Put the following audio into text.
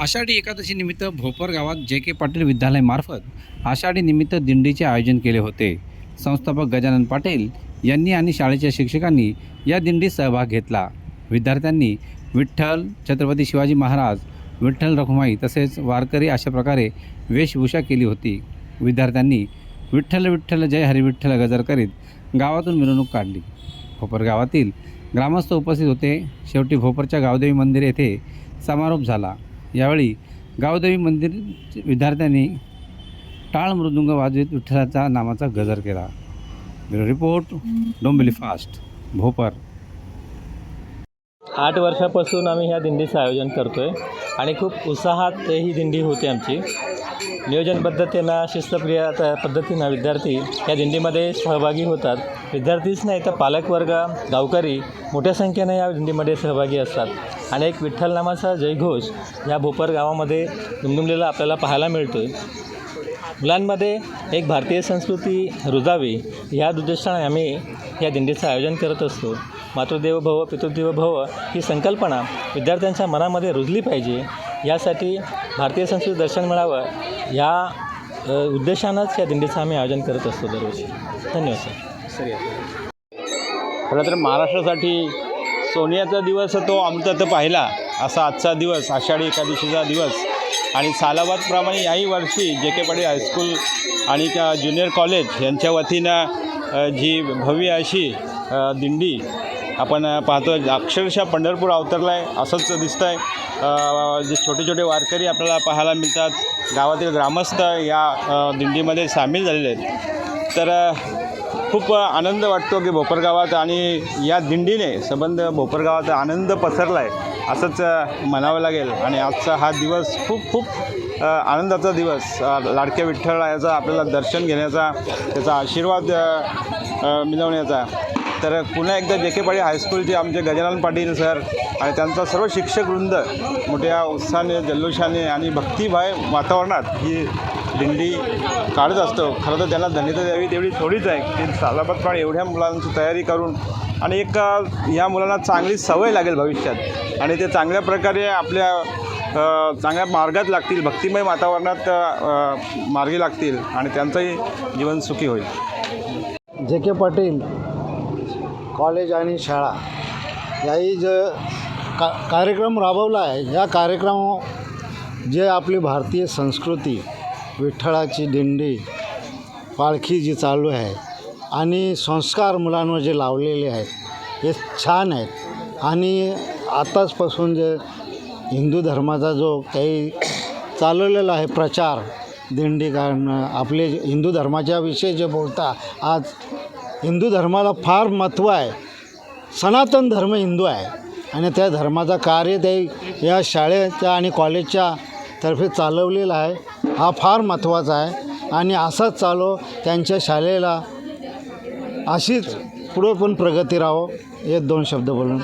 आषाढी एकादशी निमित्त भोपर गावात जे के पाटील विद्यालयामार्फत आषाढी निमित्त दिंडीचे आयोजन केले होते. संस्थापक गजानन पाटील यांनी आणि शाळेच्या शिक्षकांनी या दिंडीत सहभाग घेतला. विद्यार्थ्यांनी विठ्ठल छत्रपती शिवाजी महाराज विठ्ठल रखुमाई तसेच वारकरी अशा प्रकारे वेशभूषा केली होती. विद्यार्थ्यांनी विठ्ठल विठ्ठल जय हरिविठ्ठल गजर करीत गावातून मिरवणूक काढली. भोपर गावातील ग्रामस्थ उपस्थित होते. शेवटी भोपरच्या गावदेवी मंदिर येथे समारोप झाला. यावेळी गावदेवी मंदिर विद्यार्थ्यांनी टाळ मृदुंग वाजवीत विठ्ठलाचा नामाचा गजर केला. रिपोर्ट डोंबिली फास्ट भोपर. आठ वर्षापासून आम्ही ह्या दिंडीचं आयोजन करतो आहे आणि खूप उत्साहात ही दिंडी होते आमची. नियोजनबद्धतेनं शिस्तप्रिय पद्धतीनं विद्यार्थी या दिंडीमध्ये सहभागी होतात. विद्यार्थीच नाही तर पालकवर्ग गावकरी मोठ्या संख्येने या दिंडीमध्ये सहभागी असतात. आणि एक विठ्ठल नामाचा जयघोष या भोपर गावामध्ये दुमदुमलेला आपल्याला पाहायला मिळतो आहे मुलांमध्ये एक भारतीय संस्कृती रुजावी या उद्देशाने आम्ही या दिंडीचं आयोजन करत असतो. मातृदेव भव पितृदेव भव ही संकल्पना विद्यार्थ्यांच्या मनामध्ये रुजली पाहिजे. यासाठी भारतीय संस्कृती दर्शन मिळावं या उद्देशानंच या दिंडीचं आम्ही आयोजन करत असतो दरवर्षी. धन्यवाद सर. खरं तर महाराष्ट्रासाठी सोन्याचा दिवस तो अमृतात पाहिला असा आजचा दिवस आषाढी एकादशीचा दिवस. आणि सालाबादप्रमाणे याही वर्षी J K Patil high school आणि ज्युनियर कॉलेज यांच्या वतीनं जी भव्य अशी दिंडी आपण पाहतो अक्षरशः पंढरपूर अवतरला आहे असंच दिसतं आहे जे छोटे छोटे वारकरी आपल्याला पाहायला मिळतात. गावातील ग्रामस्थ या दिंडीमध्ये सामील झालेले आहेत. तर खूप आनंद वाटतो की भोपर गावात आणि या दिंडीने संबंध भोपर आनंद पसरला आहे असंच म्हणावं लागेल. आणि आजचा हा दिवस खूप खूप आनंदाचा दिवस. अ, लाडक्या विठ्ठलाचा आपल्याला दर्शन घेण्याचा त्याचा आशीर्वाद मिळवण्याचा. तर पुन्हा एकदा जे के पाटील हायस्कूलचे आमचे गजानन पाटील सर आणि त्यांचा सर्व शिक्षक वृंद मोठ्या उत्साहाने जल्लोषाने आणि भक्तिभाय वातावरणात ही दिंडी काढत असतो. खरं तर त्यांना धन्यता द्यावी तेवढी थोडीच आहे. की सालाबादपाड एवढ्या मुलांची तयारी करून आणि एक ह्या या मुलांना चांगली सवय लागेल भविष्यात. आणि ते चांगल्या प्रकारे आपल्या चांगल्या मार्गात लागतील भक्तिमय वातावरणात मार्गी लागतील आणि त्यांचंही जीवन सुखी होईल. जे के पाटील कॉलेज आणि शाळा याही ज का कार्यक्रम राबवला आहे या कार्यक्रम जे आपली भारतीय संस्कृती विठ्ठळाची दिंडी पालखी जी चालू आहे आणि संस्कार मुलांवर जे लावलेले आहेत हे छान आहेत. आणि आताचपासून जे हिंदू धर्माचा जो काही चालवलेला आहे प्रचार दिंडी काढणं आपले जे हिंदू धर्माच्या विषयी जे बोलता आज हिंदू धर्माला फार महत्त्व आहे. सनातन धर्म हिंदू आहे. आणि त्या धर्माचा कार्य ते या शाळेच्या आणि कॉलेजच्या तर्फे चालवलेला आहे. हा फार महत्त्वाचा आहे. आणि असाच चालू त्यांच्या शाळेला अशीच पुढे पण प्रगती राहो. हे दोन शब्द बोलून.